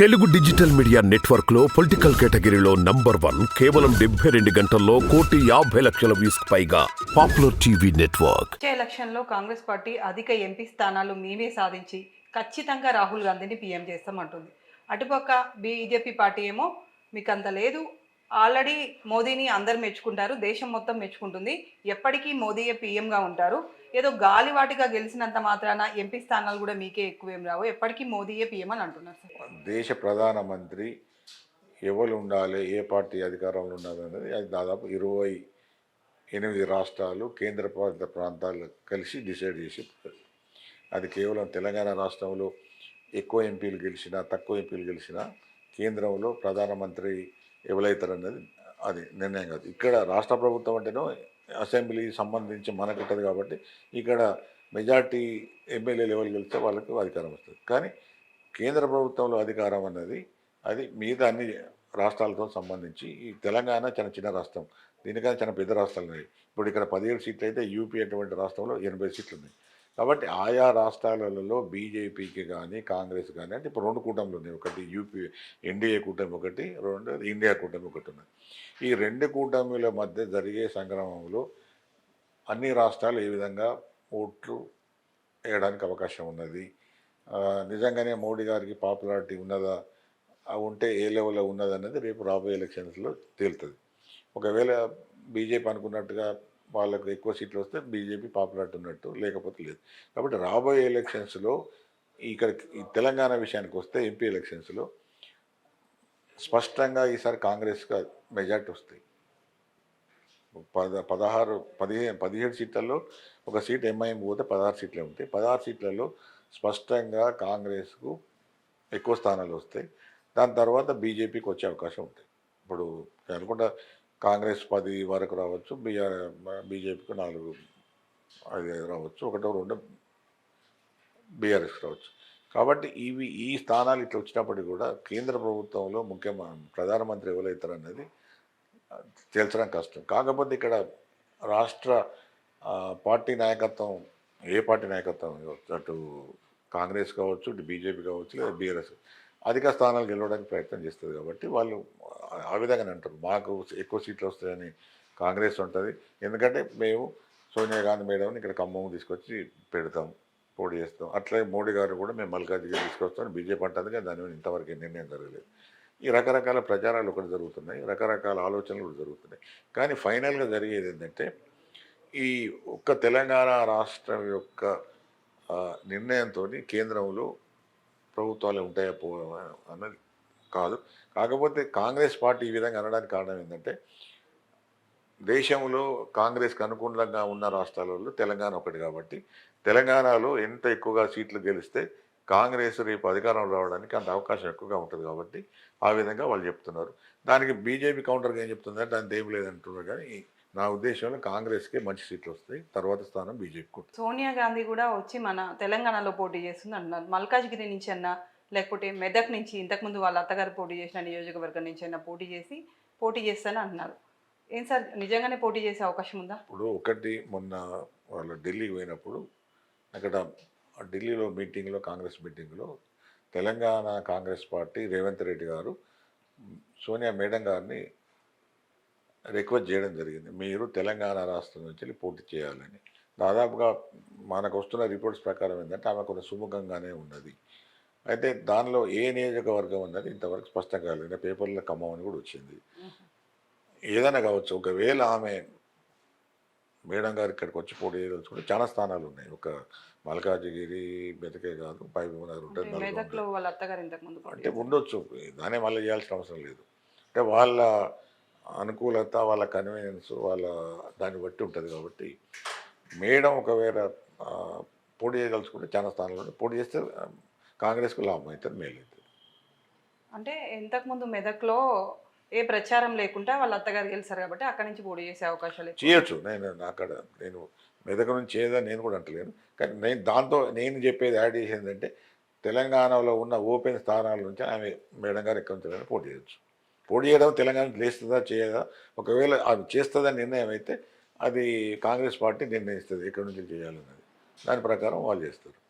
Telugu digital media నెట్వర్క్లో political కేటగిరీలో number one కేవలం డెబ్బై రెండు గంటల్లో కోటి యాభై లక్షల వ్యూస్ పైగా పాపులర్ టీవీ నెట్వర్క్. వచ్చే ఎలక్షన్లో కాంగ్రెస్ పార్టీ అధిక ఎంపీ స్థానాలు మేమే సాధించి ఖచ్చితంగా రాహుల్ గాంధీని పీఎం చేస్తామంటుంది. అటుపక్క బీజేపీ పార్టీ ఏమో మీకు అంత లేదు. ఆల్రెడీ మోదీని అందరు మెచ్చుకుంటారు. దేశం మొత్తం మెచ్చుకుంటుంది. ఎప్పటికీ మోదీయే పీఎంగా ఉంటారు. ఏదో గాలివాటిగా గెలిచినంత మాత్రాన ఎంపీ స్థానాలు కూడా మీకే ఎక్కువేం రావు. ఎప్పటికీ మోదీయే పీఎం అని అంటున్నారు సార్. దేశ ప్రధానమంత్రి ఎవరు ఉండాలి ఏ పార్టీ అధికారంలో ఉండాలి అనేది అది దాదాపు ఇరవై ఎనిమిది రాష్ట్రాలు కేంద్రపాలిత ప్రాంతాలు కలిసి డిసైడ్ చేసి అది కేవలం తెలంగాణ రాష్ట్రంలో ఎక్కువ ఎంపీలు గెలిచినా తక్కువ ఎంపీలు గెలిచినా కేంద్రంలో ప్రధానమంత్రి ఎవరైతారన్నది అది నిర్ణయం కాదు. ఇక్కడ రాష్ట్ర ప్రభుత్వం అంటేనో అసెంబ్లీ సంబంధించి మనకు ఉంటుంది కాబట్టి ఇక్కడ మెజార్టీ ఎమ్మెల్యే లెవెల్ గెలిస్తే వాళ్ళకు అధికారం వస్తుంది. కానీ కేంద్ర ప్రభుత్వంలో అధికారం అన్నది అది మిగతా అన్ని రాష్ట్రాలతో సంబంధించి ఈ తెలంగాణ చాలా చిన్న రాష్ట్రం. దీనికన్నా చాలా పెద్ద రాష్ట్రాలు ఉన్నాయి. ఇప్పుడు ఇక్కడ పదిహేడు సీట్లు అయితే యూపీ అటువంటి రాష్ట్రంలో ఎనభై సీట్లు ఉన్నాయి కాబట్టి ఆయా రాష్ట్రాలలో బీజేపీకి కానీ కాంగ్రెస్ కానీ అంటే ఇప్పుడు రెండు కూటములు ఉన్నాయి. ఒకటి యూపీ ఎన్డీఏ కూటమి ఒకటి రెండు ఇండియా కూటమి ఒకటి ఉన్నది ఈ రెండు కూటమిల మధ్య జరిగే సంగ్రామంలో అన్ని రాష్ట్రాలు ఏ విధంగా ఓట్లు వేయడానికి అవకాశం ఉన్నది? నిజంగానే మోడీ గారికి పాపులారిటీ ఉన్నదా? ఉంటే ఏ లెవెల్లో ఉన్నది అనేది రేపు రాబోయే ఎలక్షన్స్లో తేలుతుంది. ఒకవేళ బీజేపీ అనుకున్నట్టుగా వాళ్ళకు ఎక్కువ సీట్లు వస్తే బీజేపీ పాపులారిటీ ఉన్నట్టు లేకపోతే లేదు. కాబట్టి రాబోయే ఎలక్షన్స్లో ఇక్కడ ఈ తెలంగాణ విషయానికి వస్తే ఎంపీ ఎలక్షన్స్లో స్పష్టంగా ఈసారి కాంగ్రెస్గా మెజార్టీ వస్తాయి. పద పదహారు పదిహేను పదిహేడు సీట్లలో ఒక సీట్ ఎంఐఎం పోతే పదహారు సీట్లే ఉంటాయి. పదహారు సీట్లలో స్పష్టంగా కాంగ్రెస్కు ఎక్కువ స్థానాలు వస్తాయి. దాని తర్వాత బీజేపీకి వచ్చే అవకాశం ఉంటుంది ఇప్పుడు అనుకుంటా కాంగ్రెస్ పది వరకు రావచ్చు బీఆర్ బీజేపీకి నాలుగు ఐదు రావచ్చు ఒకటో రెండు బీఆర్ఎస్ రావచ్చు. కాబట్టి ఇవి ఈ స్థానాలు ఇట్లా వచ్చినప్పటికీ కూడా కేంద్ర ప్రభుత్వంలో ముఖ్య ప్రధానమంత్రి ఎవరైతారు అనేది తేల్చడం కష్టం. కాకపోతే ఇక్కడ రాష్ట్ర పార్టీ నాయకత్వం ఏ పార్టీ నాయకత్వం అటు కాంగ్రెస్ కావచ్చు ఇటు బీజేపీ కావచ్చు లేదా బీఆర్ఎస్ అధిక స్థానాలు గెలవడానికి ప్రయత్నం చేస్తుంది కాబట్టి వాళ్ళు ఆ విధంగానే అంటారు మాకు ఎక్కువ సీట్లు వస్తాయని కాంగ్రెస్ ఉంటుంది. ఎందుకంటే మేము సోనియా గాంధీ మేడంని ఇక్కడ ఖమ్మం తీసుకొచ్చి పెడతాం పోటీ చేస్తాం. అట్లాగే మోడీ గారు కూడా మేము మల్కాజ్గా తీసుకొస్తాం బీజేపీ అంటుంది కానీ దాని మీద ఇంతవరకు నిర్ణయం జరగలేదు. ఈ రకరకాల ప్రచారాలు ఒకటి జరుగుతున్నాయి రకరకాల ఆలోచనలు కూడా జరుగుతున్నాయి. కానీ ఫైనల్గా జరిగేది ఏంటంటే ఈ ఒక్క తెలంగాణ రాష్ట్రం యొక్క నిర్ణయంతో కేంద్రంలో ప్రభుత్వాలు ఉంటాయా పో అన్నది కాదు. కాకపోతే కాంగ్రెస్ పార్టీ ఈ విధంగా అనడానికి కారణం ఏంటంటే దేశంలో కాంగ్రెస్కి అనుకూలంగా ఉన్న రాష్ట్రాలలో తెలంగాణ ఒకటి కాబట్టి తెలంగాణలో ఎంత ఎక్కువగా సీట్లు గెలిస్తే కాంగ్రెస్ రేపు అధికారంలో రావడానికి అంత అవకాశం ఎక్కువగా ఉంటుంది కాబట్టి ఆ విధంగా వాళ్ళు చెప్తున్నారు. దానికి బీజేపీ కౌంటర్గా ఏం చెప్తుందంటే దానికి ఏం లేదంటున్నారు కానీ నా ఉద్దేశంలో కాంగ్రెస్కే మంచి సీట్లు వస్తాయి. తర్వాత స్థానం బీజేపీకి సోనియా గాంధీ కూడా వచ్చి మన తెలంగాణలో పోటీ చేస్తుంది అంటున్నారు. మల్కాజ్గిరి నుంచి అన్నా లేకపోతే మెదక్ నుంచి ఇంతకుముందు వాళ్ళ అత్తగారు పోటీ చేసిన నియోజకవర్గం నుంచి అయినా పోటీ చేసి పోటీ చేస్తాను అంటున్నారు. ఏం సార్ నిజంగానే పోటీ చేసే అవకాశం ఉందా? ఇప్పుడు ఒకటి మొన్న వాళ్ళు ఢిల్లీకి పోయినప్పుడు అక్కడ ఢిల్లీలో మీటింగ్లో కాంగ్రెస్ మీటింగ్లో తెలంగాణ కాంగ్రెస్ పార్టీ రేవంత్ రెడ్డి గారు సోనియా మేడం గారిని రిక్వెస్ట్ చేయడం జరిగింది. మీరు తెలంగాణ రాష్ట్రం నుంచి పోటీ చేయాలని. దాదాపుగా మనకు వస్తున్న రిపోర్ట్స్ ప్రకారం ఏంటంటే ఆమె కొంత సుముఖంగానే ఉన్నది. అయితే దానిలో ఏ నియోజకవర్గం ఉన్నది ఇంతవరకు స్పష్టంగా కాలేదు పేపర్లో ఖమ్మం అని కూడా వచ్చింది. ఏదైనా కావచ్చు ఒకవేళ ఆమె మేడం గారు ఇక్కడికి వచ్చి పోటీ చేయదలుచుకుంటే చాలా స్థానాలు ఉన్నాయి. ఒక మల్కాజిగిరి మెదకే కాదు పైపు నగర్ ఉంటుంది అంటే ఉండొచ్చు. దానే మళ్ళీ చేయాల్సిన అవసరం లేదు. అంటే వాళ్ళ అనుకూలత వాళ్ళ కన్వీనియన్స్ వాళ్ళ దాన్ని బట్టి ఉంటుంది కాబట్టి మేడం ఒకవేళ పోటీ చేయదలుచుకుంటే చాలా స్థానాలు ఉన్నాయి. పోటీ చేస్తే కాంగ్రెస్కు లాభం అవుతుంది మేలు అవుతుంది అంటే ఇంతకుముందు మెదక్లో ఏ ప్రచారం లేకుండా వాళ్ళ అత్తగారు గెలిచారు కాబట్టి అక్కడి నుంచి పోటీ చేసే అవకాశాలు. చేయొచ్చు. నేను అక్కడ నేను మెదక్ నుంచి చేయదని నేను కూడా అంటలేను. కానీ నేను దాంతో నేను చెప్పేది యాడ్ చేసేది ఏంటంటే తెలంగాణలో ఉన్న ఓపెన్ స్థానాల నుంచి ఆమె మేడం గారు ఎక్కడి నుంచి పోటీ చేయొచ్చు. పోటీ చేయడం తెలంగాణ లేస్తుందా చేయదా? ఒకవేళ అది చేస్తుందని నిర్ణయం అయితే అది కాంగ్రెస్ పార్టీ నిర్ణయిస్తుంది ఎక్కడి నుంచి చేయాలన్నది. దాని ప్రకారం వాళ్ళు చేస్తారు.